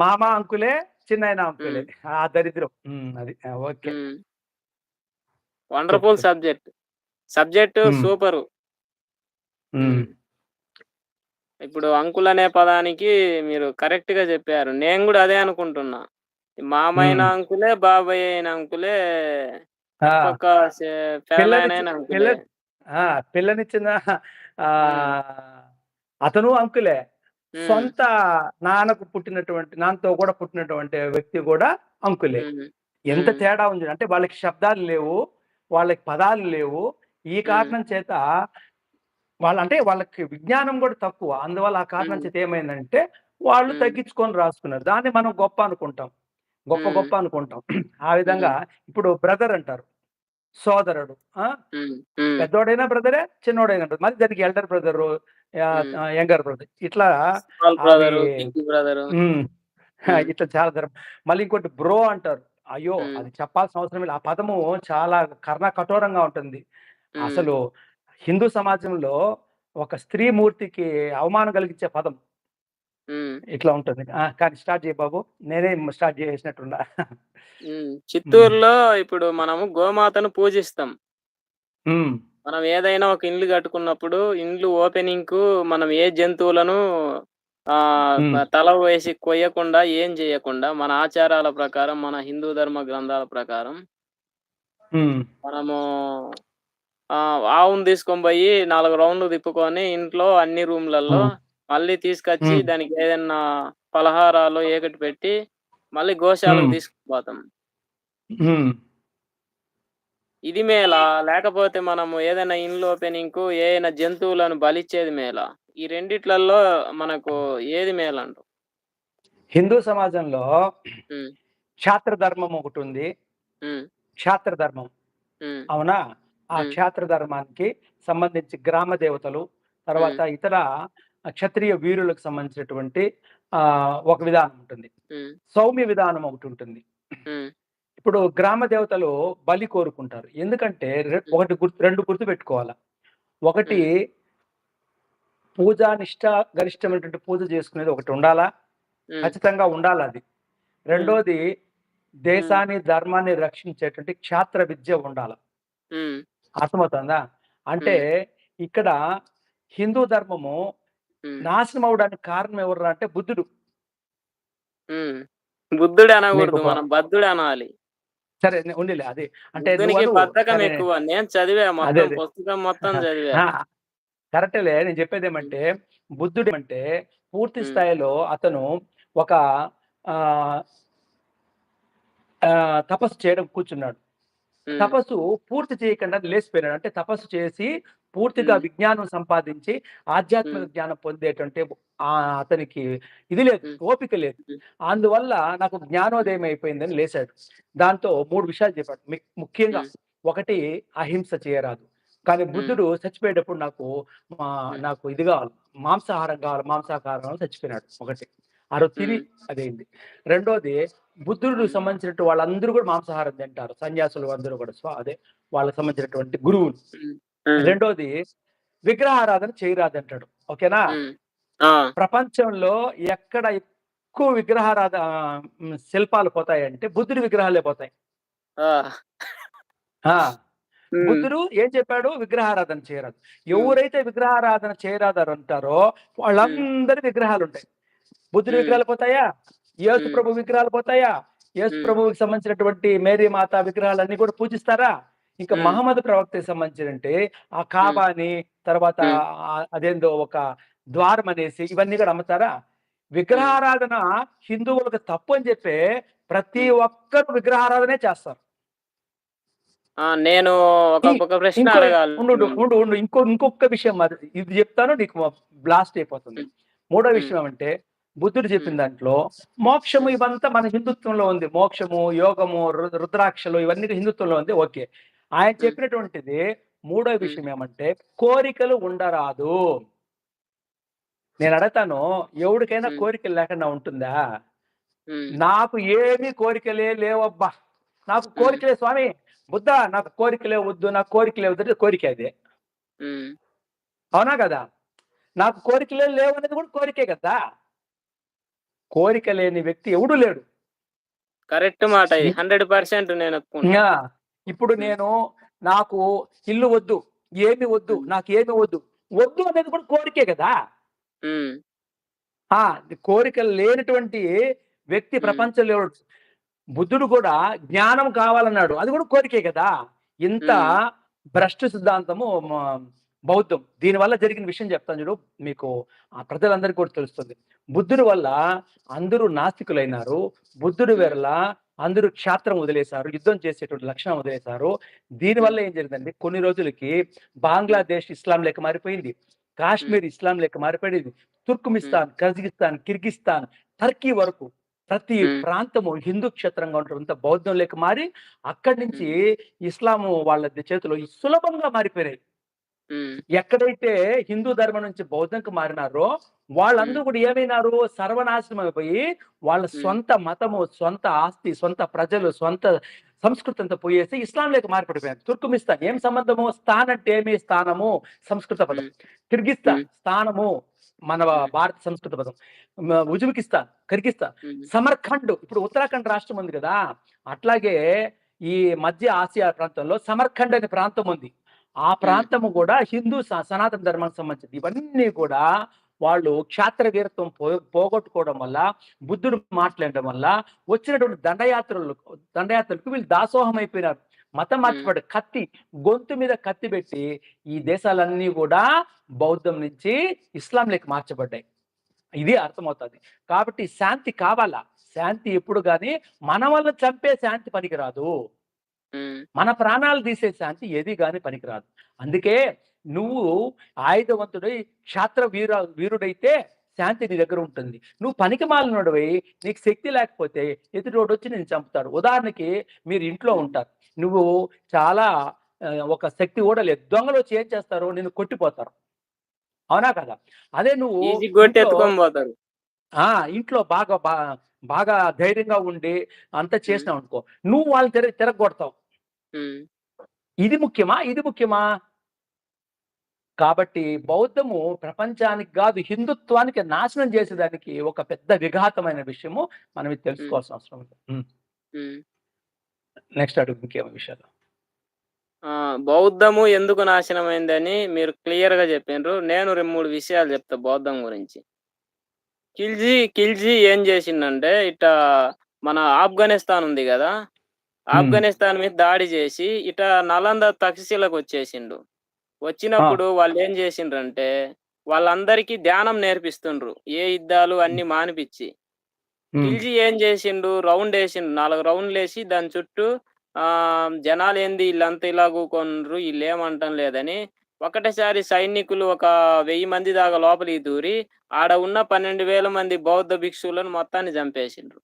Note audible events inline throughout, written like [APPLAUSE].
మామ అంకులే, చిన్నాయన అంకులే. ఆ దరిద్రం. అది. Okay. Wonderful. Subject. Subject. Super. ఇప్పుడు అంకుల్ అనే పదానికి మీరు కరెక్ట్‌గా జెప్పారు. నేను గూడా అదే అనుకుంటున్నా. మామయిన హ్మ్. అంకులే, బాబాయ్ అయిన అంకులే! పిల్లనిచ్చిన అతను అంకులే. సొంత నాన్నకు పుట్టినటువంటి నాన్నతో గూడా పుట్టినటువంటి వ్యక్తి గూడా అంకులే. ఎంత. తేడా ఉంది. అంటే వాళ్ళకి శబ్దాలు లేవు. వాళ్ళకి పదాలు లేవు. ఈ. కారణం చేత వాళ్ళంటే వాళ్ళకి విజ్ఞానం గూడా తక్కువ. అందువల్ల ఆ కారణం. చేత ఏమైందంటే, వాళ్ళు. తగ్గించుకొని రాసుకున్నారు. దాన్ని మనం గొప్ప అనుకుంటాం. గొప్ప. గొప్ప అనుకుంటాం. ఆ విధంగా. ఇప్పుడు బ్రదర్ అంటారు. సోదరుడు. పెద్దోడైనా బ్రదరే, చిన్నోడైనా బ్రదర్. మరి దానికి ఎల్డర్ బ్రదరు, యంగర్ బ్రదర్. ఇట్లా. ఇట్లా చాలా ధరం. మళ్ళీ ఇంకోటి బ్రో అంటారు. అయ్యో! అది చెప్పాల్సిన అవసరం లేదు. ఆ పదము చాలా కర్ణ కఠోరంగా ఉంటుంది. అసలు హిందూ సమాజంలో ఒక స్త్రీ మూర్తికి అవమానం కలిగించే పదం. ఇట్లా ఉంటుంది. కానీ స్టార్ట్ చెయ్యి బాబు. నేనే స్టార్ట్. హ్మ్. చిత్తూరులో ఇప్పుడు మనము గోమాతను పూజిస్తాం. మనం ఏదైనా ఒక ఇల్లు కట్టుకున్నప్పుడు ఇండ్లు ఓపెనింగ్‌కు మనం ఏ జంతువులను. మ తల వేసి కొయ్యకుండా, ఏం జేయకుండా మన ఆచారాల ప్రకారం, మన హిందూ ధర్మ గ్రంథాల ప్రకారం. మనము ఆహ్, ఆవును తీసుకొని బోయి 4 రౌండ్‌లు తిప్పుకొని ఇంట్లో అన్ని రూమ్‌లలో. మళ్ళీ తీసుకొచ్చి. దానికి ఏదన్నా పలహారాలు ఏకటి పెట్టి మళ్ళీ గోశాలకు. తీసుకుపోతాం. ఇది మేలా? లేకపోతే మనము ఏదైనా ఇల్లు ఓపెనింగ్‌కు ఏయైనా జంతువులను బలిచ్చేది మేలా? ఈ రెండిట్లల్లో మనకు ఏది మేలంటావు? హిందూ సమాజంలో హ్మ్. క్షాత్ర ధర్మం ఒకటుంది. హ్మ్. క్షాత్ర ధర్మం. అవునా? ఆ హ్మ్. క్షాత్ర ధర్మానికి సంబంధించి గ్రామ దేవతలు, తర్వాత. ఇతర క్షత్రియ వీరులకు సంబంధించినటువంటి ఆహ్, ఒక విధానం ఉంటుంది. సౌమ్య విధానం ఒకటుంటుంది. హ్మ్. ఇప్పుడు గ్రామ దేవతలు బలి కోరుకుంటారు. ఎందుకంటే. ఒకటి గుర్తు 2 గుర్తుపెట్టుకోవాల. ఒకటి హ్మ్. పూజా నిష్ట గరిష్టమైనటువంటి పూజ చేసుకునేది ఒకటుండాలా. హ్మ్. ఖచ్చితంగా ఉండాలది. హ్మ్. రెండోది. దేశాన్ని, ధర్మాన్ని రక్షించేటువంటి క్షాత్ర విద్య ఉండాల. అర్థమవుతుందా? అంటే. ఇక్కడ హిందూ ధర్మము. నాశనం అవ్వడానికి కారణం ఎవర్రా అంటే బుద్ధుడు. బుద్ధుడు నీకు అనగూడదు. బ మనం బద్ధుడు అనాలి. సరే ఉన్నిలే అది. అంటే బద్ధకం ఎక్కువ. నేను చదివా అదే మొత్తం అదే. పుస్తకం మొత్తం [LAUGHS] చదివా. కరెక్టేలే. నేను హ్మ్. చెప్పేదేమంటే బుద్ధుడేమంటే పూర్తి హ్మ్. స్థాయిలో అతను ఒక తపస్సు చేయడం కూర్చున్నాడు. తపస్సు పూర్తి చేయకుండా లేసిపోయినాడు. అంటే తపస్సు చేసి పూర్తిగా. విజ్ఞానం సంపాదించి ఆధ్యాత్మిక. జ్ఞానం పొందేటువంటి ఆహ్, అతనికి ఇది లేదు. ఓపిక లేదు. అందువల్ల నాకు. జ్ఞానోదయం అయిపోయిందని లేసాడు. దాంతో 3 విషయాలు చెప్పాడు. ముఖ్యంగా. ఒకటి అహింస చేయరాదు. కానీ. బుద్ధుడు చచ్చిపోయేటప్పుడు నాకు. నాకు ఇది గావాలి మాంసాహారం కావాలి, మాంసాహారం చచ్చిపోయినాడు ఒకటి. ఆ రోజు తిని హ్మ్. అదయింది. రెండోది బుద్ధుడికి హ్మ్. సంబంధించినట్టు వాళ్ళందరూ కూడా మాంసాహారం తింటారు. సన్యాసులు అందరూ కూడా. స్వ అదే వాళ్ళకి సంబంధించినటువంటి గురువులు. రెండోది విగ్రహారాధన చేయరాదంటాడు. ఓకేనా? హ్మ్. ఆ! ప్రపంచంలో ఎక్కడ ఎక్కువ విగ్రహారాధ శిల్పాలు పోతాయంటే బుద్ధుడి విగ్రహాలే పోతాయి. బుద్ధుడు ఏం చెప్పాడు? విగ్రహారాధన చేయరాదు. ఎవరైతే విగ్రహారాధన చేయరాదనంటారో హ్మ్. వాళ్ళందరి విగ్రహాలుంటాయి. బుద్ధుడి హ్మ్. విగ్రహాలు పోతాయా? యేసు. ప్రభు విగ్రహాలు పోతాయా? యేసు. ప్రభువుకి సంబంధించినటువంటి మేరీ మాత విగ్రహాలన్నీ కూడా పూజిస్తారా? ఇంకా హ్మ్. మహమ్మద్ ప్రవక్తకి సంబంధించినంటే ఆ హ్మ్. కాబాని తర్వాత అదేందో ఒక ద్వారం అనేసి ఇవన్నీ కూడా అమ్ముతారా? విగ్రహారాధన హిందువులకు తప్పు అని చెప్పే ప్రతి. ఒక్కరు విగ్రహారాధనే చేస్తారు. ఆ! నేను ఒక ప్రశ్న ఇంకో అడగాలి ఉండుండు. మిమ్మల్ని. ఉండు. ఉండు. ఇంకో ఇంకొక్క విషయం ఇది జెప్తాను నీకు బ్లాస్ట్ అయిపోతుంది. మూడో. విషయం ఏమంటే బుద్ధుడు చెప్పిన. దాంట్లో మోక్షము. ఇవంతా మన హిందుత్వంలో ఉంది. మోక్షము, యోగము, రుద్రాక్షలు ఇవన్నీ హిందుత్వంలో ఉంది. ఓకే. ఆయన. చెప్పినటువంటిది మూడో. విషయం ఏమంటే కోరికలు ఉండరాదు. నేను అడగతాను ఎవడికైనా. కోరికలు లేకుండా ఉంటుందా? నాకు ఏమి కోరికలే లేవబ్బా! నాకు. కోరికలే స్వామి బుద్ధ నాకు కోరికలే వద్దు. నాకు కోరికలే వద్దంటే కోరికే అది. అవునా కదా? నాకు కోరికలే లేవనేది కూడా కోరికే కదా! కోరిక లేని వ్యక్తి ఎవడు లేడు. కరెక్ట్ మాట హండ్రెడ్ పర్సెంట్ నేను ఇప్పుడు నేను నాకు ఇల్లు వద్దు ఏమి వద్దు నాకు ఏమి వద్దు వద్దు అనేది కూడా కోరికే కదా. ఆ కోరికలు లేనటువంటి వ్యక్తి. ప్రపంచంలో. బుద్ధుడు కూడా జ్ఞానం కావాలన్నాడు. అది కూడా కోరికే కదా. ఇంత. భ్రష్ట సిద్ధాంతము బౌద్ధం. దీనివల్ల జరిగిన విషయం చెప్తాను చూడు. మీకు ఆ ప్రజలందరికీ కూడా తెలుస్తుంది. బుద్ధుడి వల్ల అందరూ నాస్తికులైనారు. బుద్ధుడి. వల్ల అందరూ క్షాత్రం వదిలేశారు. యుద్ధం చేసేటువంటి లక్షణం వదిలేశారు. దీనివల్ల ఏం జరిగిందండి కొన్ని రోజులకి బంగ్లాదేశ్ ఇస్లాం లేక మారిపోయింది. కాశ్మీర్ ఇస్లాం లేక మారిపోయింది. తుర్కుమిస్తాన్ కజకిస్తాన్ కిర్గిస్తాన్ టర్కీ వరకు ప్రతి. ప్రాంతము హిందూ క్షేత్రంగా ఉంటుందంత బౌద్ధం లేక మారి అక్కడి నుంచి ఇస్లాం వాళ్ళ చేతిలో సులభంగా మారిపోయినాయి. ఉమ్, ఎక్కడైతే హిందూ ధర్మం నుంచి బౌద్ధంకి మారినారో వాళ్ళందరూ కూడా ఏమైనారు? సర్వనాశనం అయిపోయి వాళ్ళ. సొంత మతము సొంత ఆస్తి సొంత ప్రజలు సొంత సంస్కృతి అంతా పోయేసి ఇస్లాంలోకి మారిపడిపోయారు. తుర్కుమిస్తాన్ ఏం సంబంధము? స్థాన్ అంటే ఏమి? స్థానము సంస్కృత పదం. కిర్గిస్తాన్. స్థానము మన. భారత సంస్కృత పదం. Uzbekistan Kyrgyzstan Samarkand. ఇప్పుడు ఉత్తరాఖండ్ రాష్ట్రం ఉంది కదా అట్లాగే ఈ మధ్య ఆసియా ప్రాంతంలో సమర్ఖండ్ అనే ప్రాంతం ఉంది. ఆ ప్రాంతము కూడా హిందూ సనాతన ధర్మానికి సంబంధించింది. ఇవన్నీ కూడా వాళ్ళు క్షాత్ర వీరత్వం పో పోగొట్టుకోవడం వల్ల బుద్ధుడు మాట్లాడడం వల్ల వచ్చినటువంటి దండయాత్రలు దండయాత్రలకు వీళ్ళు దాసోహం అయిపోయినారు. మతం మార్చిపడి కత్తి గొంతు మీద కత్తి పెట్టి ఈ దేశాలన్నీ కూడా బౌద్ధం నుంచి ఇస్లాంలోకి మార్చబడ్డాయి. ఇది అర్థమవుతుంది. కాబట్టి శాంతి కావాలా? శాంతి ఎప్పుడు కానీ మన వల్ల చంపే శాంతి పనికిరాదు. మన ప్రాణాలు తీసే శాంతి ఏది కానీ పనికిరాదు. అందుకే నువ్వు ఆయుధవంతుడై క్షాత్ర వీర వీరుడైతే శాంతి నీ దగ్గర ఉంటుంది. నువ్వు పనికి మాలినోడివై నీకు శక్తి లేకపోతే ఎదుటోడు వచ్చి నేను చంపుతాడు. ఉదాహరణకి మీరు ఇంట్లో ఉంటారు. నువ్వు చాలా ఒక శక్తి కూడా లేదు దొంగలు వచ్చి ఏం చేస్తారు నేను కొట్టిపోతారు. అవునా కదా? అదే నువ్వు ఆ ఇంట్లో బాగా బా- బాగా ధైర్యంగా ఉండి అంత చేసినావు అనుకో నువ్వు వాళ్ళని తిరగ తిరగొడతావు. ఇది ముఖ్యమా? ఇది ముఖ్యమా? కాబట్టి బౌద్ధము ప్రపంచానికి కాదు హిందుత్వానికి నాశనం చేసేదానికి ఒక పెద్ద విఘాతమైన విషయము మనం ఇది తెలుసుకోవాల్సిన అవసరం ఉంది. నెక్స్ట్ అడుగు ఇంకేమో విషయాలు? బౌద్ధము ఎందుకు నాశనమైందని మీరు క్లియర్గా చెప్పిండ్రు నేను రెండు మూడు విషయాలు చెప్తా బౌద్ధం గురించి. కిల్జీ కిల్జీ ఏం చేసిండంటే ఇట మన ఆఫ్ఘనిస్తాన్ ఉంది కదా ఆఫ్ఘనిస్తాన్ మీద దాడి చేసి ఇట నలంద తక్షశిలకు వచ్చేసిండు. వచ్చినప్పుడు వాళ్ళు ఏం చేసిండ్రంటే వాళ్ళందరికీ ధ్యానం నేర్పిస్తుండ్రు. ఏ యుద్ధాలు అన్ని మానిపించి. కిల్జీ ఏం చేసిండు? రౌండ్ వేసిండు. నాలుగు రౌండ్లు వేసి దాని చుట్టూ ఆ జనాలు ఏంది వీళ్ళంతా ఇలా కూకొండ్రు వీళ్ళు ఏమంటం లేదని ఒకటేసారి సైనికులు ఒక వెయ్యి మంది దాకా లోపలికి దూరి ఆడ ఉన్న పన్నెండు వేల మంది బౌద్ధ భిక్షువులను మొత్తాన్ని చంపేసిండ్రు.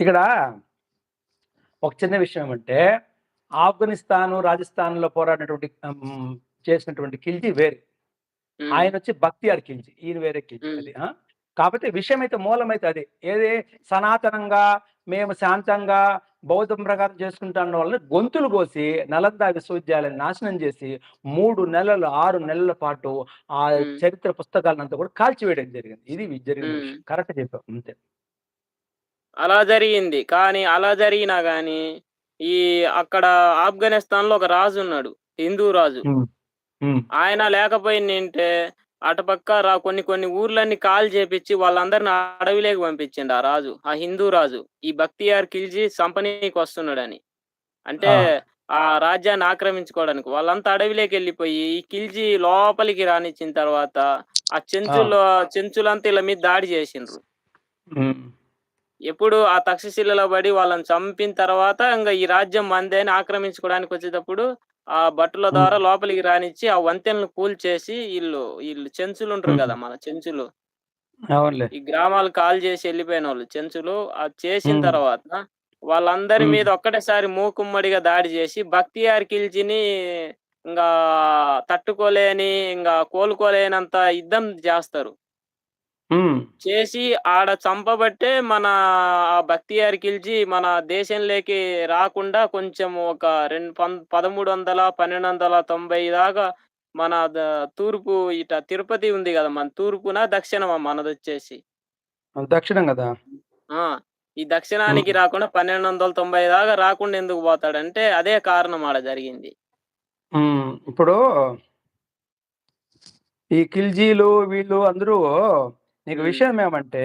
ఇక్కడ? ఒక చిన్న విషయం ఏమంటే ఆఫ్ఘనిస్తాన్ రాజస్థాన్లో పోరాడినటువంటి చేసినటువంటి ఖిల్జీ వేరే. ఆయన వచ్చి భక్తియార్ ఖిల్జీ ఈయన వేరే ఖిల్జీ. అది? కాకపోతే విషయం అయితే మూలం అయితే అదే. ఏది సనాతనంగా మేము శాంతంగా బౌద్ధం ప్రకారం చేసుకుంటాం వల్ల గొంతులు కోసి నలంద విశ్వవిద్యాలయం నాశనం చేసి మూడు నెలలు ఆరు నెలల పాటు ఆ. చరిత్ర పుస్తకాలంతా కూడా కాల్చివేయడం జరిగింది. ఇది జరిగిన కరెక్ట్ చెప్పాం అంతే. అలా జరిగింది. కానీ అలా జరిగినా గాని ఈ అక్కడ ఆఫ్ఘనిస్తాన్లో ఒక రాజు ఉన్నాడు. హిందూ రాజు. ఆయన లేకపోయిందంటే అటుపక్క రా కొన్ని కొన్ని ఊర్లన్నీ కాల్ చేపించి వాళ్ళందరిని అడవిలోకి పంపించిండు ఆ రాజు ఆ హిందూ రాజు. ఈ బక్తియార్ ఖిల్జీ సంపనీకి వస్తున్నాడని. అంటే ఆ. రాజ్యాన్ని ఆక్రమించుకోవడానికి వాళ్ళంతా అడవిలోకి వెళ్ళిపోయి ఈ ఖిల్జీ లోపలికి రానిచ్చిన తర్వాత ఆ చెంచులు చెంచులంతా ఇలా మీద దాడి చేసిండ్రు. ఎప్పుడు ఆ తక్షశిలలో పడి వాళ్ళని చంపిన తర్వాత ఇంకా ఈ రాజ్యం మందే అని ఆక్రమించుకోవడానికి వచ్చేటప్పుడు ఆ భటుల ద్వారా లోపలికి రానిచ్చి ఆ వంతెనలు కూల్చేసి వీళ్ళు వీళ్ళు చెంచులు ఉంటారు. కదా మన చెంచులు ఈ గ్రామాలు కాల్ చేసి వెళ్ళిపోయిన వాళ్ళు చెంచులు అది చేసిన. తర్వాత వాళ్ళందరి. మీద ఒక్కటేసారి మూకుమ్మడిగా దాడి చేసి బక్తియార్ ఖిల్జీని ఇంకా తట్టుకోలేని ఇంకా కోలుకోలేనంత యుద్ధం చేస్తారు. చేసి ఆడ చంపబట్టే మన ఆ బక్తియార్ ఖిల్జీ మన దేశంలోకి రాకుండా కొంచెం ఒక రెండు పం- పదమూడు వందల పన్నెండు వందల తొంభై దాకా మన తూర్పు ఇట తిరుపతి ఉంది కదా మన తూర్పున దక్షిణమా మనది వచ్చేసి. దక్షిణం కదా? ఆ ఈ దక్షిణానికి రాకుండా పన్నెండు వందల తొంభై దాకా రాకుండా ఎందుకు పోతాడంటే అదే కారణం ఆడ జరిగింది. ఇప్పుడు ఈ ఖిల్జీలు వీళ్ళు అందరూ నీకు. విషయం ఏమంటే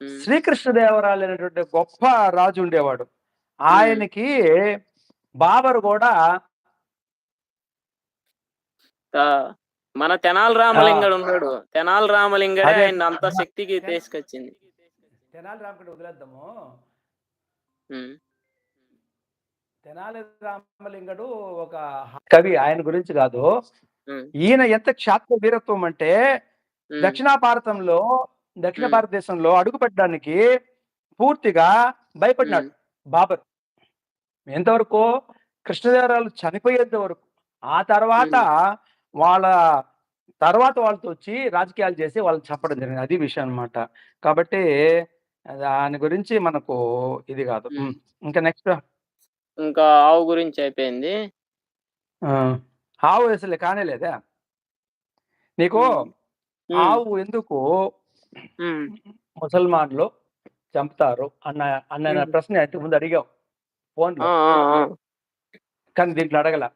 ఉమ్, శ్రీకృష్ణదేవరాయలు అనేటువంటి గొప్ప రాజు ఉండేవాడు. ఆయనకి బాబర్ కూడా మన తెనాలి రామలింగడు ఉన్నాడు. తెనాలి రామలింగడే. ఆయన అంత శక్తికి తీసుకొచ్చింది. తెనాలి రామకృష్ణ వదిలేద్దాము. తెనాలి రామలింగడు ఒక కవి ఆయన గురించి కాదు. ఈయన ఎంత క్షాత్ర వీరత్వం అంటే దక్షిణ భారతంలో దక్షిణ. భారతదేశంలో అడుగు పెట్టడానికి పూర్తిగా భయపడినాడు బాబర్. ఎంతవరకు కృష్ణదేవరాయలు చనిపోయేంత వరకు. ఆ తర్వాత వాళ్ళ తర్వాత వాళ్ళతో వచ్చి రాజకీయాలు చేసి వాళ్ళని చెప్పడం జరిగింది. అది విషయం అన్నమాట. కాబట్టి దాని గురించి మనకు ఇది కాదు. ఇంకా నెక్స్ట్ ఇంకా ఆవు గురించి అయిపోయింది. ఆవు అసలు కానేలేదా? నీకు ఉమ్, ఆవు ఎందుకు ముసల్మాన్లు చంపుతారు అన్న అన్న. ప్రశ్న అయితే ముందు అడిగావు ఫోన్ కానీ దీంట్లో అడగల.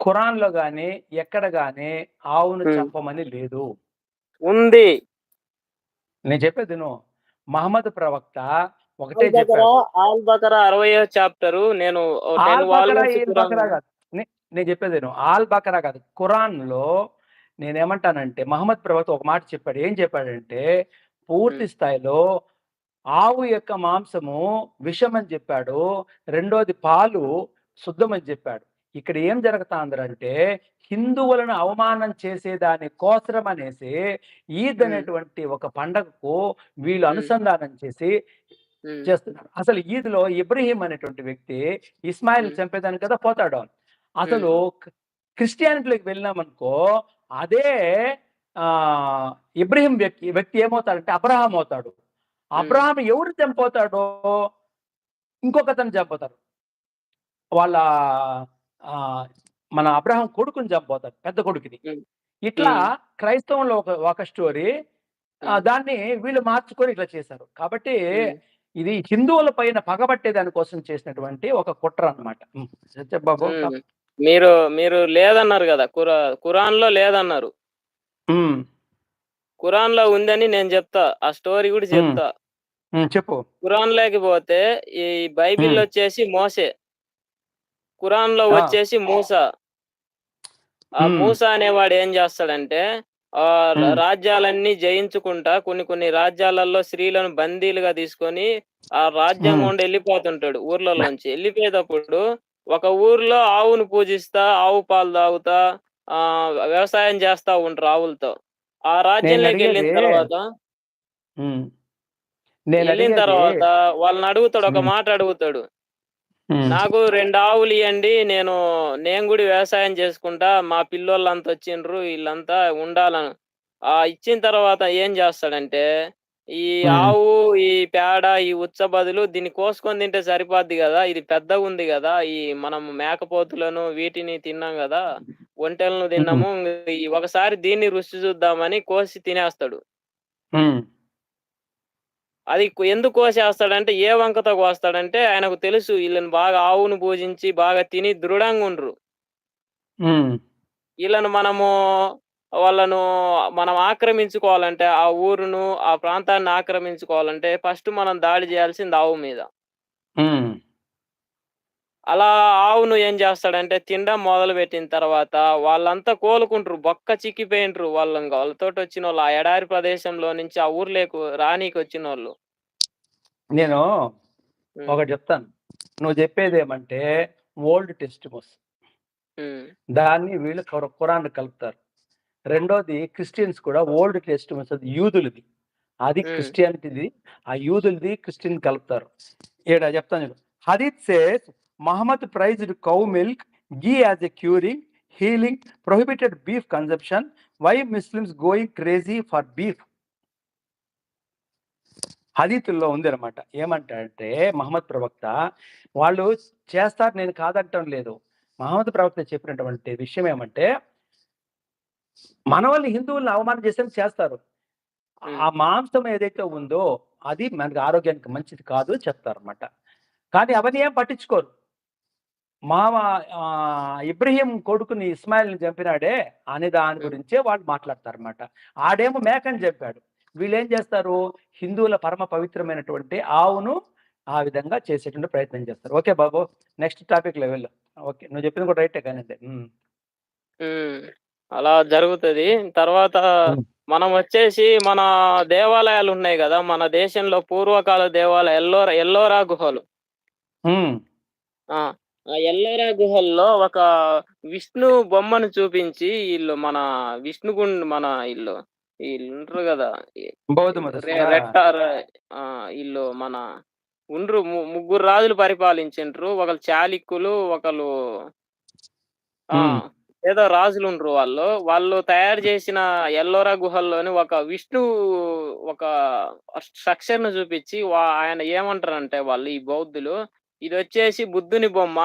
ఖురాన్లో గాని ఎక్కడ గాని ఆవును. చంపమని లేదు. ఉంది. నేను చెప్పేది నువ్వు మహమ్మద్ ప్రవక్త ఒకటే ఆల్ బకరా చాప్టర్. నేను నేను చెప్పేది ఆల్ బకరా కాదు. ఖురాన్లో నేనేమంటానంటే మహమ్మద్ ప్రవక్త ఒక మాట చెప్పాడు ఏం చెప్పాడంటే పూర్తి. స్థాయిలో ఆవు యొక్క మాంసము విషం అని చెప్పాడు రెండోది పాలు శుద్ధమని చెప్పాడు ఇక్కడ ఏం జరుగుతాందంటే హిందువులను అవమానం చేసేదాని కోసరం అనేసి ఈద్. అనేటువంటి ఒక పండగకు వీళ్ళు. అనుసంధానం చేసి చేస్తున్నారు అసలు ఈద్లో ఇబ్రహీం అనేటువంటి వ్యక్తి ఇస్మాయిల్. చంపేదానికి కదా పోతాడు అసలు క్రిస్టియానిటీలోకి వెళ్ళినామనుకో అదే ఆ ఇబ్రహీం వ్యక్తి వ్యక్తి ఏమవుతాడంటే అబ్రహాం అవుతాడు అబ్రహాం ఎవరు చంపోతాడో ఇంకొకతను చంపుతారు వాళ్ళ ఆ మన అబ్రహాం కొడుకుని చంపోతాడు పెద్ద కొడుకుని. ఇట్లా. క్రైస్తవంలో ఒక ఒక స్టోరీ. దాన్ని వీళ్ళు మార్చుకొని ఇట్లా చేశారు. కాబట్టి. ఇది హిందువుల పైన పగబట్టే దానికోసం చేసినటువంటి ఒక కుట్ర అనమాట బాబు. ఉమ్, మీరు మీరు లేదన్నారు కదా కురా ఖురాన్లో లేదన్నారు ఖురాన్లో ఉందని నేను చెప్తా ఆ స్టోరీ కూడా చెప్తా చెప్పు ఖురాన్ లేకపోతే ఈ బైబిల్. వచ్చేసి మోసే ఖురాన్లో. వచ్చేసి మూస ఆ. మూస అనేవాడు ఏం చేస్తాడంటే ఆ. రాజ్యాలన్నీ జయించుకుంటా కొన్ని కొన్ని రాజ్యాలలో స్త్రీలను బందీలుగా తీసుకొని ఆ రాజ్యం. గుండా వెళ్ళిపోతుంటాడు ఊర్లలోంచి వెళ్ళిపోయేటప్పుడు ఒక ఊర్లో ఆవును పూజిస్తా ఆవు పాలు తాగుతా ఆ వ్యవసాయం చేస్తా ఉంటారు ఆవులతో ఆ రాజ్యంలోకి వెళ్ళిన తర్వాత వెళ్ళిన తర్వాత వాళ్ళని అడుగుతాడు ఒక. మాట అడుగుతాడు. నాకు రెండు ఆవులు ఇవ్వండి నేను నేను కూడా వ్యవసాయం చేసుకుంటా మా పిల్లోళ్ళంతా వచ్చిండ్రు వీళ్ళంతా ఉండాలను. ఆ ఇచ్చిన తర్వాత ఏం చేస్తాడంటే ఈ. ఆవు ఈ పేడ ఈ ఉచ్చ బదులు దీన్ని కోసుకొని తింటే సరిపోద్ది కదా? ఇది పెద్దగా ఉంది కదా? ఈ మనం మేకపోతులను వీటిని తిన్నాం కదా? ఒంటెలను తిన్నాము. ఈ ఒకసారి దీన్ని రుచి చూద్దామని కోసి తినేస్తాడు. అది ఎందుకు కోసేస్తాడంటే ఏ వంకతో కోస్తాడంటే ఆయనకు తెలుసు వీళ్ళని బాగా ఆవును పూజించి బాగా తిని దృఢంగా ఉండ్రు. వీళ్ళను మనము వాళ్ళను మనం ఆక్రమించుకోవాలంటే ఆ ఊరును ఆ ప్రాంతాన్ని ఆక్రమించుకోవాలంటే ఫస్ట్ మనం దాడి చేయాల్సింది ఆవు మీద. అలా ఆవును ఏం చేస్తాడంటే తినడం మొదలు పెట్టిన తర్వాత వాళ్ళంతా కోలుకుంటారు బొక్క చిక్కిపోయింటారు వాళ్ళ వాళ్ళతోటి వచ్చిన వాళ్ళు ఆ ఎడారి ప్రదేశంలో నుంచి ఆ ఊర్లోకి రానీకి వచ్చిన వాళ్ళు నేను ఒకటి చెప్తాను. నువ్వు చెప్పేది ఏమంటే ఓల్డ్ టెస్టిమోస్ ఉమ్, దాన్ని వీళ్ళు ఖుర- ఖురాన్ కలుపుతారు. రెండోది క్రిస్టియన్స్ కూడా ఓల్డ్ టెస్టిమోస్ అది యూదులది. అది. క్రిస్టియానిటీది. ఆ యూదులది క్రిస్టియన్ కలుపుతారు. ఇక్కడ చెప్తాను hadith says Muhammad praised cow milk ghee as a curing healing prohibited beef consumption why Muslims going crazy for beef. హదీతుల్లో ఉంది అనమాట ఏమంటారంటే మహమ్మద్ ప్రవక్త వాళ్ళు చేస్తారు నేను కాదంటం లేదు. మహమ్మద్ ప్రవక్త చెప్పినటువంటి విషయం ఏమంటే మన వాళ్ళు హిందువులను అవమానం చేస్తే చేస్తారు. ఆ మాంసం ఏదైతే ఉందో అది మనకి ఆరోగ్యానికి మంచిది కాదు అని చెప్తారన్నమాట. కానీ అవన్నీ ఏం పట్టించుకోరు. మామ ఇబ్రహీం కొడుకుని ఇస్మాయిల్ని చంపినాడే అనే దాని గురించే వాళ్ళు మాట్లాడతారన్నమాట. ఆడేమో మేకని చెప్పాడు వీళ్ళు ఏం చేస్తారు? హిందువుల పరమ పవిత్రమైనటువంటి ఆవును ఆ విధంగా చేసేటువంటి ప్రయత్నం చేస్తారు. ఓకే బాబు నెక్స్ట్ టాపిక్ లెవెల్ ఓకే నువ్వు చెప్పింది కూడా రైటే కానీ. అలా జరుగుతది. తర్వాత. మనం వచ్చేసి మన దేవాలయాలు ఉన్నాయి కదా మన దేశంలో పూర్వకాల దేవాలయ ఎల్లోరా ఎల్లోరా గుహలు. ఆ ఆ ఎల్లోరా గుహల్లో ఒక విష్ణు బొమ్మను చూపించి వీళ్ళు మన విష్ణుగుండ్ మన వీళ్ళు వీళ్ళు ఉంటారు కదా రెట్టార్ ఆ వీళ్ళు మన ఉండ్రు ముగ్గురు రాజులు పరిపాలించిండ్రు. ఒకళ్ళు చాళుక్యులు ఒకళ్ళు. ఏదో రాజులు ఉండ్రు వాళ్ళు. వాళ్ళు తయారు చేసిన ఎల్లోరా గుహల్లోని ఒక విష్ణు ఒక స్ట్రక్చర్ను చూపించి ఆయన ఏమంటారంటే వాళ్ళు ఈ బౌద్ధులు ఇది వచ్చేసి బుద్ధుని బొమ్మ.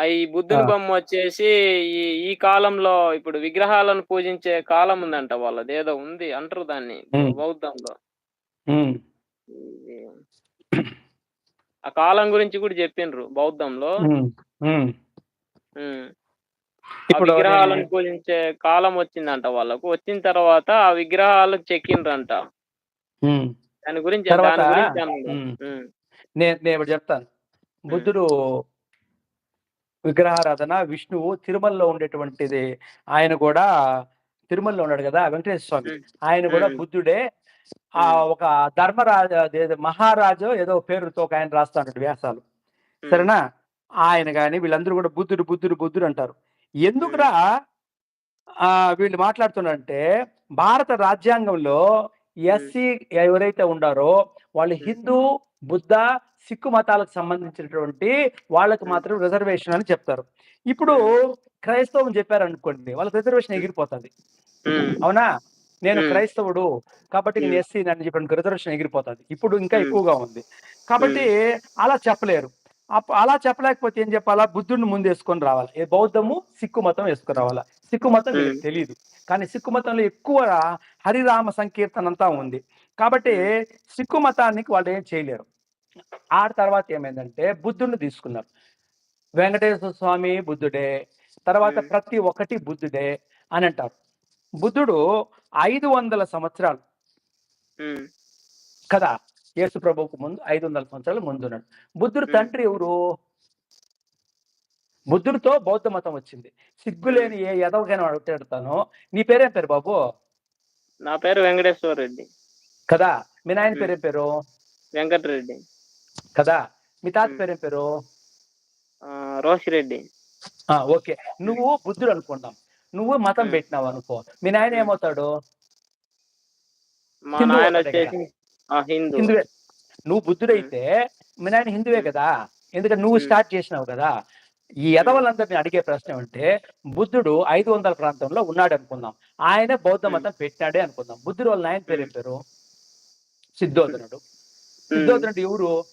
ఆ ఈ బుద్ధుని. బొమ్మ వచ్చేసి ఈ ఈ కాలంలో ఇప్పుడు విగ్రహాలను పూజించే కాలం ఉందంట వాళ్ళది. ఏదో ఉంది అంటారు దాన్ని. బౌద్ధంలో. ఆ కాలం గురించి కూడా చెప్పిండ్రు బౌద్ధంలో. ఆ ఇప్పుడు విగ్రహాలను పూజించే కాలం వచ్చిందంట వాళ్ళకు వచ్చిన తర్వాత ఆ విగ్రహాలు చెక్కిండ్రంట ఉమ్. దాని గురించి తర్వాత, దాని గురించి అన్నాడు. ఉమ్. ఉమ్. నేను నేను ఇప్పుడు చెప్తాను బుద్ధుడు విగ్రహారాధన విష్ణువు తిరుమలలో ఉండేటువంటిది ఆయన కూడా తిరుమలలో ఉన్నాడు కదా వెంకటేశ్వర స్వామి ఉమ్. ఆయన కూడా ఉమ్. బుద్ధుడే ఆ ఉమ్. ఒక ధర్మరాజు అదేదో మహారాజు ఏదో పేరుతో ఒక ఆయన రాస్తాడు వ్యాసాలు ఉమ్. సరేనా ఆయన కానీ వీళ్ళందరూ కూడా బుద్ధుడు బుద్ధుడు బుద్ధుడు అంటారు ఎందుకురా ఆ! వీళ్ళు మాట్లాడుతున్నారంటే భారత రాజ్యాంగంలో ఎస్సీ ఎవరైతే ఉండారో వాళ్ళు హిందూ బుద్ధ సిక్కు మతాలకు సంబంధించినటువంటి వాళ్ళకి మాత్రం రిజర్వేషన్ అని చెప్తారు. ఇప్పుడు క్రైస్తవం చెప్పారు అనుకోండి వాళ్ళకి రిజర్వేషన్ ఎగిరిపోతుంది. అవునా? నేను. క్రైస్తవుడు కాబట్టి నేను. ఎస్సీ అని చెప్పిన రిజర్వేషన్ ఎగిరిపోతుంది. ఇప్పుడు ఇంకా. ఎక్కువగా ఉంది. కాబట్టి అలా చెప్పలేరు. అలా చెప్పలేకపోతే ఏం చెప్పాలా? బుద్ధుడిని ముందు వేసుకొని రావాలి. ఏ బౌద్ధము సిక్కు మతం వేసుకొని రావాలా? సిక్కు మతం. తెలియదు కానీ సిక్కు మతంలో ఎక్కువ హరిరామ సంకీర్తన అంతా ఉంది. కాబట్టి సిక్కు మతానికి వాళ్ళు ఏం చేయలేరు. ఆ తర్వాత ఏమైందంటే బుద్ధుడిని తీసుకున్నారు. వెంకటేశ్వర స్వామి బుద్ధుడే తర్వాత. ప్రతి ఒక్కటి బుద్ధుడే అని అంటారు. బుద్ధుడు ఐదు వందల సంవత్సరాలు. కదా? యేసు ప్రభువుకు ముందు ఐదు వందల సంవత్సరాలు ముందు ఉన్నాడు బుద్ధుడు. తండ్రి ఎవరు? బుద్ధుడితో బౌద్ధ మతం వచ్చింది. సిగ్గులేని ఏ ఎదవకైనా అడుగుతాను నీ పేరేం పేరు బాబు? నా పేరు వెంకటేశ్వర రెడ్డి. కదా. మీ నాయన. పేరేం పేరు? వెంకటరెడ్డి. కదా. మీ తాత. పేరేం పేరు? రోషిరెడ్డి. ఆ ఓకే. నువ్వు బుద్ధుడు అనుకుందాం. నువ్వు మతం. పెట్టినావు అనుకో. మీ నాయన. ఏమవుతాడు? మా నాయన వచ్చేసి హిందువే. నువ్వు బుద్ధుడైతే మీ నాయన హిందువే. కదా. ఎందుకంటే నువ్వు. స్టార్ట్ చేసినావు కదా. ఈ ఎదవలందరినీ అడిగే ప్రశ్న అంటే బుద్ధుడు ఐదు వందల ప్రాంతంలో ఉన్నాడు అనుకుందాం. ఆయన బౌద్ధ. మతం పెట్టాడే అనుకుందాం. బుద్ధుడు వాళ్ళ నాయన పేరు. పేరు? సిద్ధోధనుడు. సిద్ధోధనుడు ఎవరు?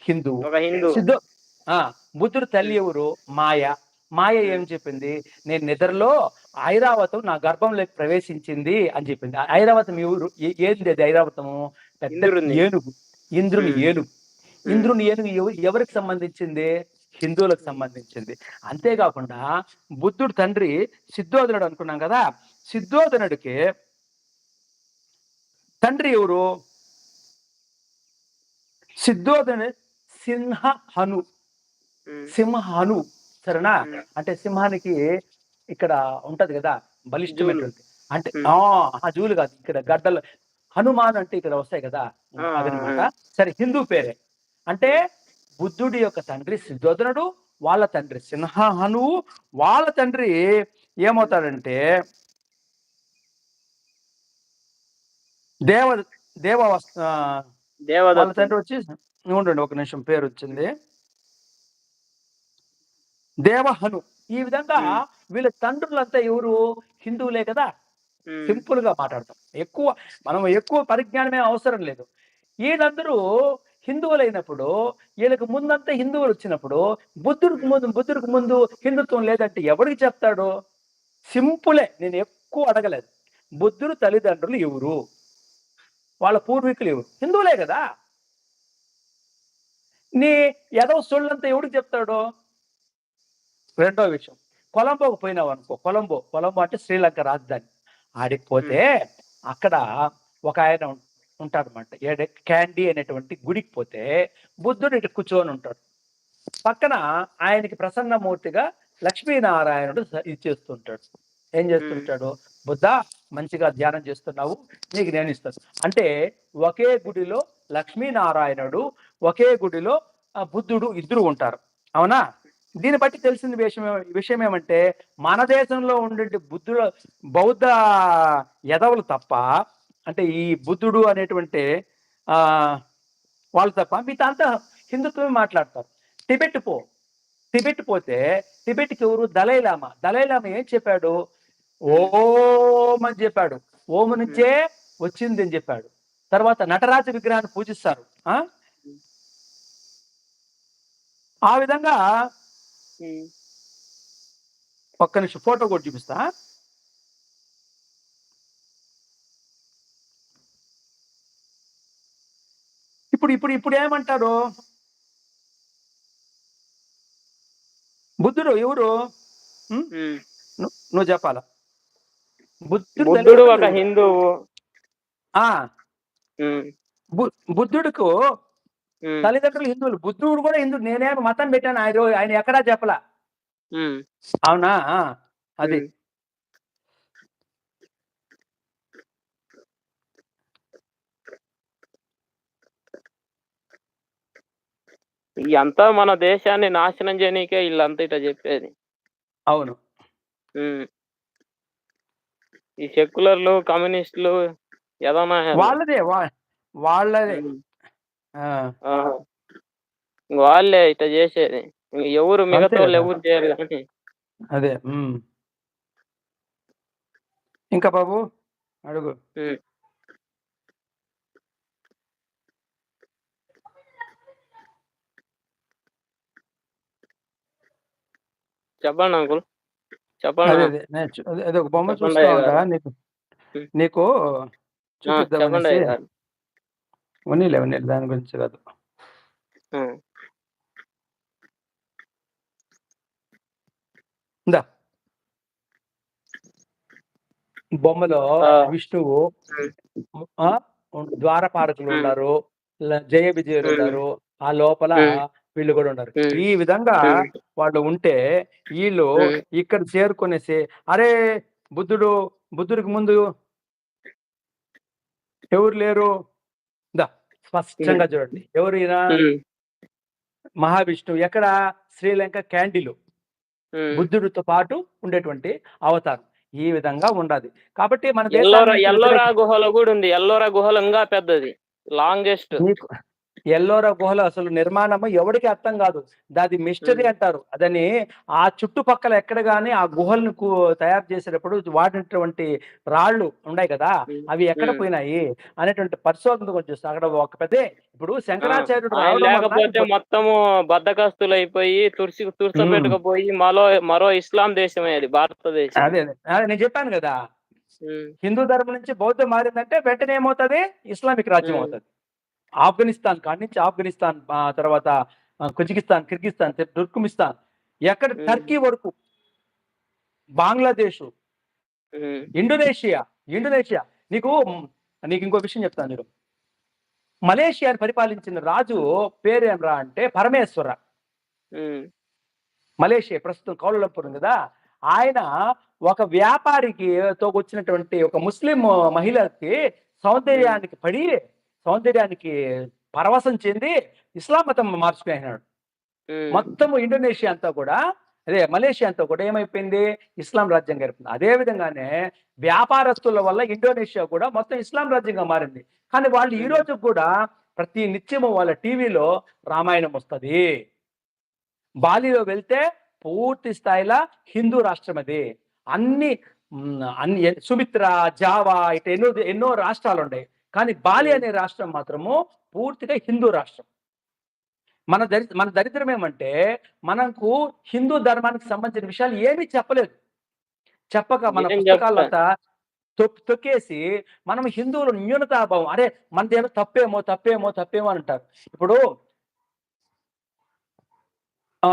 హిందువు సిద్ధో ఆ బుద్ధుడు తల్లి ఎవరు? మాయ. మాయ ఏం చెప్పింది? నేను నిద్రలో ఐరావతం నా గర్భంలోకి ప్రవేశించింది అని చెప్పింది. ఐరావతం ఎవరు? ఏంది అది ఐరావతము. ఏనుగు. ఇంద్రుని. ఏనుగు. ఇంద్రుని ఏనుగు ఎవ- ఎవరికి సంబంధించింది? హిందువులకు సంబంధించింది. అంతేకాకుండా బుద్ధుడు తండ్రి సిద్ధోధనుడు అనుకున్నాం కదా? సిద్ధోధనుడికి తండ్రి ఎవరు? సిద్ధోధను సింహ హను ఉమ్. సింహను సరేనా. అంటే సింహానికి ఇక్కడ ఉంటది కదా బలిష్టమైనటువంటి. అంటే. ఆ జూలు కాదు ఇక్కడ గడ్డలు. హనుమాన్ అంటే ఇక్కడ వస్తాయి కదా అదనమాట. సరే హిందూ పేరే. అంటే బుద్ధుడి యొక్క తండ్రి సిద్ధోధనుడు వాళ్ళ తండ్రి సింహ హనువు వాళ్ళ తండ్రి ఏమవుతాడంటే దేవ దేవ వాళ్ళ తండ్రి వచ్చి ఉండండి ఒక నిమిషం పేరు వచ్చింది. దేవహను. ఈ విధంగా. వీళ్ళ తండ్రులంతా ఎవరు? హిందువులే కదా. సింపుల్గా మాట్లాడతాం. ఎక్కువ మనం ఎక్కువ పరిజ్ఞానమే అవసరం లేదు. వీళ్ళందరూ హిందువులైనప్పుడు వీళ్ళకి ముందంతా హిందువులు వచ్చినప్పుడు బుద్ధుడికి ముందు బుద్ధుడికి ముందు హిందుత్వం లేదంటే ఎవరికి చెప్తాడు? సింపులే నేను ఎక్కువ అడగలేదు. బుద్ధుడు తల్లిదండ్రులు ఎవరు? వాళ్ళ పూర్వీకులు ఎవరు? హిందువులే కదా. నీ ఎదవ సొళ్ళంతా ఎవడికి చెప్తాడు? రెండో విషయం. కొలంబోకు పోయినావు అనుకో కొలంబో కొలంబో అంటే శ్రీలంక రాజధాని. ఆడికి పోతే అక్కడ ఒక ఆయన ఉంటాడనమాట ఏడే క్యాండీ అనేటువంటి గుడికి పోతే బుద్ధుడు ఇటు కూర్చొని ఉంటాడు. పక్కన ఆయనకి ప్రసన్నమూర్తిగా లక్ష్మీనారాయణుడు ఇది చేస్తుంటాడు. ఏం చేస్తుంటాడు? బుద్ధ మంచిగా ధ్యానం చేస్తున్నావు నీకు నేను ఇస్తాను. అంటే ఒకే గుడిలో లక్ష్మీనారాయణుడు ఒకే గుడిలో బుద్ధుడు ఇద్దరు ఉంటారు. అవునా? దీన్ని బట్టి తెలిసిన విషయం విషయం ఏమంటే మన దేశంలో ఉండే బుద్ధుడు బౌద్ధ యదవులు తప్ప అంటే ఈ బుద్ధుడు అనేటువంటి ఆ వాళ్ళు తప్ప మిగతా అంతా హిందుత్వమే మాట్లాడతారు. టిబెట్ పో. టిబెట్ పోతే టిబెట్కి ఎవరు? దలైలామా దలైలామా ఏం చెప్పాడు? ఓం అని చెప్పాడు. ఓం నుంచే వచ్చింది అని చెప్పాడు. తర్వాత నటరాజ విగ్రహాన్ని పూజిస్తారు. ఆ? ఆ విధంగా ఒక్క నిమిషం ఫోటో కూడా చూపిస్తా. ఇప్పుడు ఇప్పుడు ఇప్పుడు ఏమంటారు? బుద్ధుడు ఎవరు? నువ్వు చెప్పాల? బుద్ధుడు. ఒక హిందువు. బుద్ధుడికు. తల్లిదండ్రులు హిందువులు బుద్ధుడు కూడా హిందువు నేనేమి మతం పెట్టాను ఆయన ఆయన ఎక్కడా చెప్పలా. అవునా అది. ఇదంతా మన దేశాన్ని నాశనం చేయనీకే వీళ్ళంతా ఇట్లా చెప్పేది అవును. ఈ సెక్యులర్లు కమ్యూనిస్టులు ఏదైనా వాళ్ళదే వాళ్ళదే. ఆ, ఆ. ఇంక వాళ్ళే ఇట్లా చేసేది ఎవరు మిగతా అంతే వాళ్ళు. ఎవరు చేయరు అదే. ఇంకా బాబు అడుగు. చెప్పండి అంకుల్ చెప్పండి అదే అదే నేను చూ- అదే అదే ఒక బొమ్మ చూస్తా అయ్య ఉంటా గారు. నీకు. నీకు ఆ, చెప్పండి చూపిద్దామనేసి ఉన్నీలే ఉన్నీలే దాని గురించి కాదు. ఇందా బొమ్మలో. విష్ణువు ఉమ్. ఉన్నారు జయ విజయులు. ఉన్నారు ఆ లోపల. వీళ్ళు కూడా ఉన్నారు. ఈ విధంగా. వాళ్ళు ఉంటే వీళ్ళు. ఇక్కడ చేరుకునేసి అరే బుద్ధుడు బుద్ధుడికి ముందు ఎవరు లేరు దా స్పష్టంగా చూడండి. ఎవరు ఈయన. మహావిష్ణువు ఎక్కడ? శ్రీలంక క్యాండిలు. బుద్ధుడితో పాటు ఉండేటువంటి అవతారం. ఈ విధంగా ఉండదు. కాబట్టి మన ఎల్లోరా గుహలో కూడా ఉంది. ఎల్లోరా గుహలు ఇంకా పెద్దది. లాంగెస్ట్. ఎల్లోరా గుహలో అసలు నిర్మాణము ఎవరికి అర్థం కాదు దాది మిస్టరీ. అంటారు అదని ఆ చుట్టుపక్కల ఎక్కడ గానీ ఆ గుహలను తయారు చేసేటప్పుడు వాడినటువంటి రాళ్ళు ఉన్నాయి కదా. అవి ఎక్కడ. పోయినాయి అనేటువంటి పరిశోధన కొంచెం అక్కడ ఒక పెద్ద ఇప్పుడు శంకరాచార్యుడు లేకపోతే మొత్తము బద్దకస్తులు అయిపోయి తుర్సి తుర్చపెట్టుకుపోయి మరో మరో ఇస్లాం దేశమే అది భారతదేశం అదే అదే నేను చెప్పాను కదా. హిందూ ధర్మం నుంచి బౌద్ధం మారిందంటే వెంటనే ఏమవుతుంది ఇస్లామిక్ రాజ్యం. అవుతుంది ఆఫ్ఘనిస్తాన్ కాడి నుంచి ఆఫ్ఘనిస్తాన్ తర్వాత కుజికిస్తాన్ కిర్గిస్తాన్ తుర్కుమిస్తాన్ ఎక్కడ. టర్కీ వరకు బంగ్లాదేశ్. ఇండోనేషియా ఇండోనేషియా నీకు నీకు ఇంకో విషయం చెప్తాను నేను మలేషియాని పరిపాలించిన రాజు పేరేంరా అంటే పరమేశ్వర. మలేషియా ప్రస్తుతం కౌలలంపూర్ ఉంది కదా ఆయన ఒక వ్యాపారికి తో వచ్చినటువంటి ఒక ముస్లిం మహిళకి సౌందర్యానికి పడి సౌందర్యానికి పరవశం చెంది ఇస్లాం మతం మార్చుకున్నాడు. మొత్తం ఇండోనేషియా అంతా కూడా అదే మలేషియా అంతా కూడా ఏమైపోయింది? ఇస్లాం రాజ్యంగా ఏర్పడింది అదే విధంగానే వ్యాపారస్తుల వల్ల ఇండోనేషియా కూడా మొత్తం ఇస్లాం రాజ్యంగా మారింది. కానీ వాళ్ళు ఈ రోజు కూడా ప్రతి నిత్యము వాళ్ళ టీవీలో రామాయణం వస్తది. బాలిలో వెళ్తే పూర్తి స్థాయిలో హిందూ రాష్ట్రం అది. అన్ని అన్ని సుమిత్ర జావా ఇటు ఎన్నో ఎన్నో రాష్ట్రాలు ఉన్నాయి కానీ బాలి అనే రాష్ట్రం మాత్రము పూర్తిగా హిందూ రాష్ట్రం. మన దరి మన దరిద్రం ఏమంటే మనకు హిందూ ధర్మానికి సంబంధించిన విషయాలు ఏమీ చెప్పలేదు. చెప్పక మన పుస్తకాలంతా తొక్ తొక్కేసి మనం హిందువులు న్యూనతాభావం అరే మనదేమో తప్పేమో తప్పేమో తప్పేమో అని అంటారు. ఇప్పుడు ఆ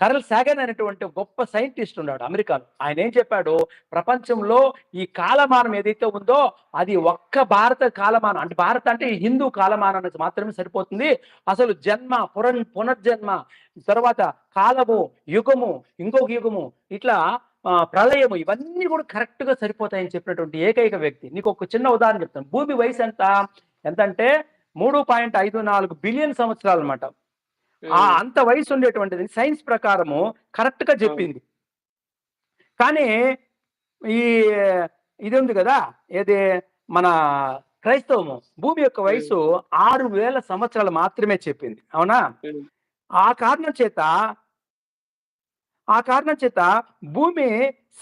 కరల్ సాగన్ అనేటువంటి గొప్ప సైంటిస్ట్ ఉన్నాడు అమెరికాలో. ఆయన ఏం చెప్పాడు? ప్రపంచంలో ఈ కాలమానం ఏదైతే ఉందో అది ఒక్క భారత కాలమానం అంటే భారత అంటే హిందూ కాలమానానికి మాత్రమే సరిపోతుంది. అసలు జన్మ పునర్ పునర్జన్మ తర్వాత కాలము యుగము ఇంకొక యుగము ఇట్లా ప్రళయము ఇవన్నీ కూడా కరెక్ట్గా సరిపోతాయని చెప్పినటువంటి ఏకైక వ్యక్తి. నీకు ఒక చిన్న ఉదాహరణ చెప్తాను. భూమి వయసు ఎంత? ఎంతంటే మూడు పాయింట్ ఐదు నాలుగు బిలియన్ సంవత్సరాలు అనమాట ఆ అంత వయసు ఉండేటువంటిది సైన్స్ ప్రకారము కరెక్ట్గా చెప్పింది. కానీ ఈ ఇది ఉంది కదా ఏది మన క్రైస్తవము భూమి యొక్క వయసు ఆరు వేల సంవత్సరాలు మాత్రమే చెప్పింది. అవునా. ఆ కారణం చేత ఆ కారణం చేత భూమి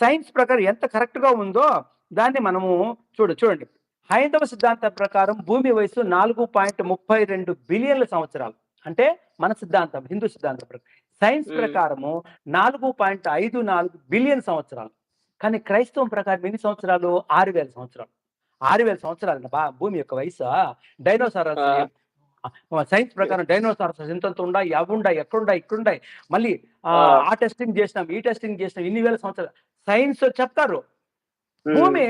సైన్స్ ప్రకారం ఎంత కరెక్ట్గా ఉందో దాన్ని మనము చూడు చూడండి. హైందవ సిద్ధాంతం ప్రకారం భూమి వయసు నాలుగు పాయింట్ ముప్పై రెండు బిలియన్ల సంవత్సరాలు. అంటే మన సిద్ధాంతం హిందూ సిద్ధాంతం ప్రకారం. సైన్స్. ప్రకారము నాలుగు పాయింట్ ఐదు నాలుగు బిలియన్ సంవత్సరాలు. కానీ క్రైస్తవం ప్రకారం ఎన్ని సంవత్సరాలు? ఆరు వేల సంవత్సరాలు. ఆరు వేల సంవత్సరాలు బా భూమి యొక్క వయసు? డైనోసార్. సైన్స్ ప్రకారం డైనోసార్స్ ఎంతంత ఉండాయి? అవి ఉండాయి ఎక్కడుండాయి ఇక్కడుండాయి మళ్ళీ ఆ, టెస్టింగ్ చేసినాం ఈ టెస్టింగ్ చేసినాం ఇన్ని వేల సంవత్సరాలు. సైన్స్ చెప్తారు. భూమి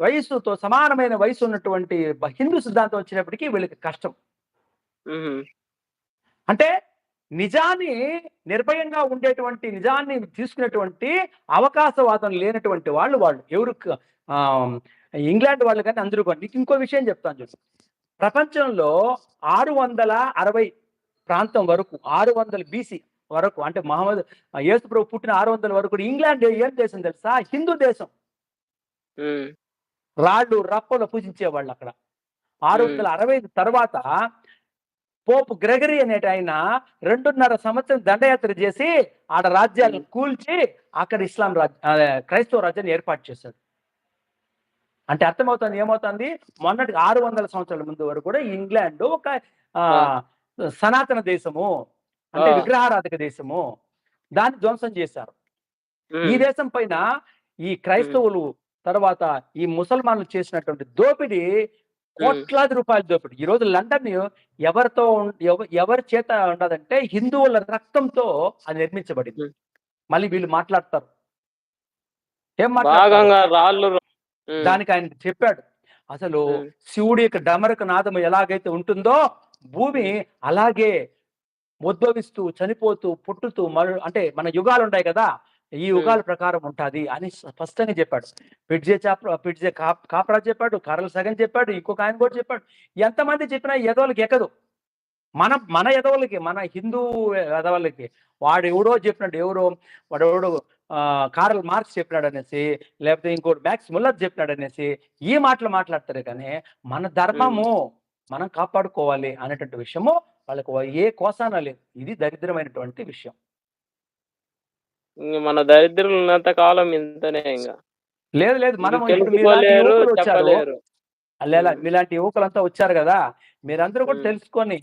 వయస్సుతో సమానమైన వయసు ఉన్నటువంటి హిందూ సిద్ధాంతం వచ్చినప్పటికీ వీళ్ళకి కష్టం. అంటే నిజాన్ని నిర్భయంగా ఉండేటువంటి నిజాన్ని తీసుకునేటువంటి అవకాశవాదం లేనటువంటి వాళ్ళు వాళ్ళు. ఎవరు ఇంగ్లాండ్ వాళ్ళు కానీ అందరూ కానీ నీకు ఇంకో విషయం చెప్తాను చూడు. ప్రపంచంలో ఆరు వందల అరవై ప్రాంతం వరకు ఆరు వందల బీసీ వరకు అంటే మహమ్మద్ యేసు ప్రభు పుట్టిన ఆరు వందల వరకు ఇంగ్లాండ్ ఏం దేశం తెలుసా? హిందూ దేశం. రాళ్ళు రప్పలు పూజించేవాళ్ళు అక్కడ. ఆరు వందల అరవై తర్వాత పోపు గ్రెగరీ అనేట ఆయన రెండున్నర సంవత్సరం దండయాత్ర చేసి ఆడ రాజ్యాలను కూల్చి అక్కడ ఇస్లాం రాజ్య ఆ, క్రైస్తవ రాజ్యాన్ని ఏర్పాటు చేశాడు. అంటే అర్థమవుతుంది ఏమవుతుంది? మొన్నటి ఆరు వందల సంవత్సరాల ముందు వరకు కూడా ఇంగ్లాండ్ ఒక ఆ, సనాతన దేశము అంటే. విగ్రహారాధక దేశము దాన్ని ధ్వంసం చేశారు. ఈ. దేశం పైన ఈ క్రైస్తవులు తర్వాత ఈ ముసల్మాన్లు చేసినటువంటి దోపిడీ కోట్లాది రూపాయల దోపిడీ ఈ రోజు లండన్ ఎవరితో ఎవరి చేత ఉండదంటే హిందువుల రక్తంతో అది నిర్మించబడింది. మళ్ళీ వీళ్ళు మాట్లాడతారు ఏం ఉమ్. దానికి ఆయన చెప్పాడు అసలు. శివుడి యొక్క డమరక నాదం ఎలాగైతే ఉంటుందో భూమి అలాగే ఉద్భవిస్తూ చనిపోతూ పుట్టుతూ మరు అంటే మన యుగాలు ఉంటాయి కదా ఈ యుగాల ప్రకారం ఉంటది అని స్పష్టంగా చెప్పాడు. పిడ్జే చాప్ర పిడ్జే కాప్ కాప్రా చెప్పాడు కరల్ సగన్ చెప్పాడు ఇంకొక ఆయన కూడా చెప్పాడు. ఎంతమంది చెప్పినా ఎదవలకి ఎక్కదు. మన మన ఎదవలకి మన హిందూ ఎదవలకి వాడు ఎవడో చెప్పినట్టు ఎవరో వాడు ఎవడో కార్ల్ మార్క్స్ చెప్పినాడు అనేసి లేకపోతే ఇంకోటి మ్యాక్స్ ముల్లర్ చెప్పినాడు అనేసి ఈ మాటలు మాట్లాడతారు కానీ మన ధర్మము మనం కాపాడుకోవాలి అనేటువంటి విషయము వాళ్ళకు ఏ కోసాన లేదు. ఇది దరిద్రమైనటువంటి విషయం. ఇంక మన దరిద్రులు ఉన్నంత కాలం ఇంతనే ఇంకా లేదు లేదు మనం ఇప్పుడు మీలాంటి తెలుసుకోలేరు యువకులు వచ్చారు. చెప్పలేరు. అల్లేలా ఉమ్. మీలాంటి యువకులంతా వచ్చారు కదా మీరందరూ కూడా ఉమ్. తెలుసుకొని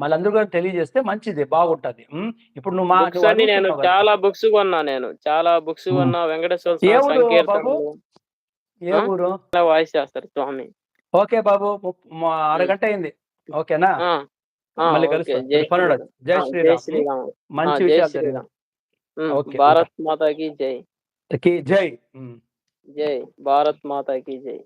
మళ్ళందరూ కూడా తెలియజేస్తే మంచిది బాగుంటది. ఉమ్, ఇప్పుడు నువ్వు మా బుక్స్ నువ్వు అన్ని నేను అడుగుతున్నావు కదా. చాలా బుక్స్ కొన్నా నేను. చాలా బుక్స్ ఉమ్. కొన్నా వెంకటేశ్వర ఏ స్వామి ఊరు బాబు? సంకీర్తనలు. ఏ ఆ? ఊరు? వాయిస్ చేస్తారు స్వామి. ఓకే బాబు ముప్- మా అరగంట అయింది. ఓకేనా? ఆ, ఆ, మళ్ళీ ఓకే. కలుస్తాం జై పనుడు శ్రీరామ్. జై ఆ, జై శ్రీరామ్. శ్రీరామ్. మంచి జై విషయాలు శ్రీరామ్. ఉమ్, ఓకే, భారత్ మాతాకి జై జరిగాయి జై ఉమ్. జై భారత్ మాతాకి జై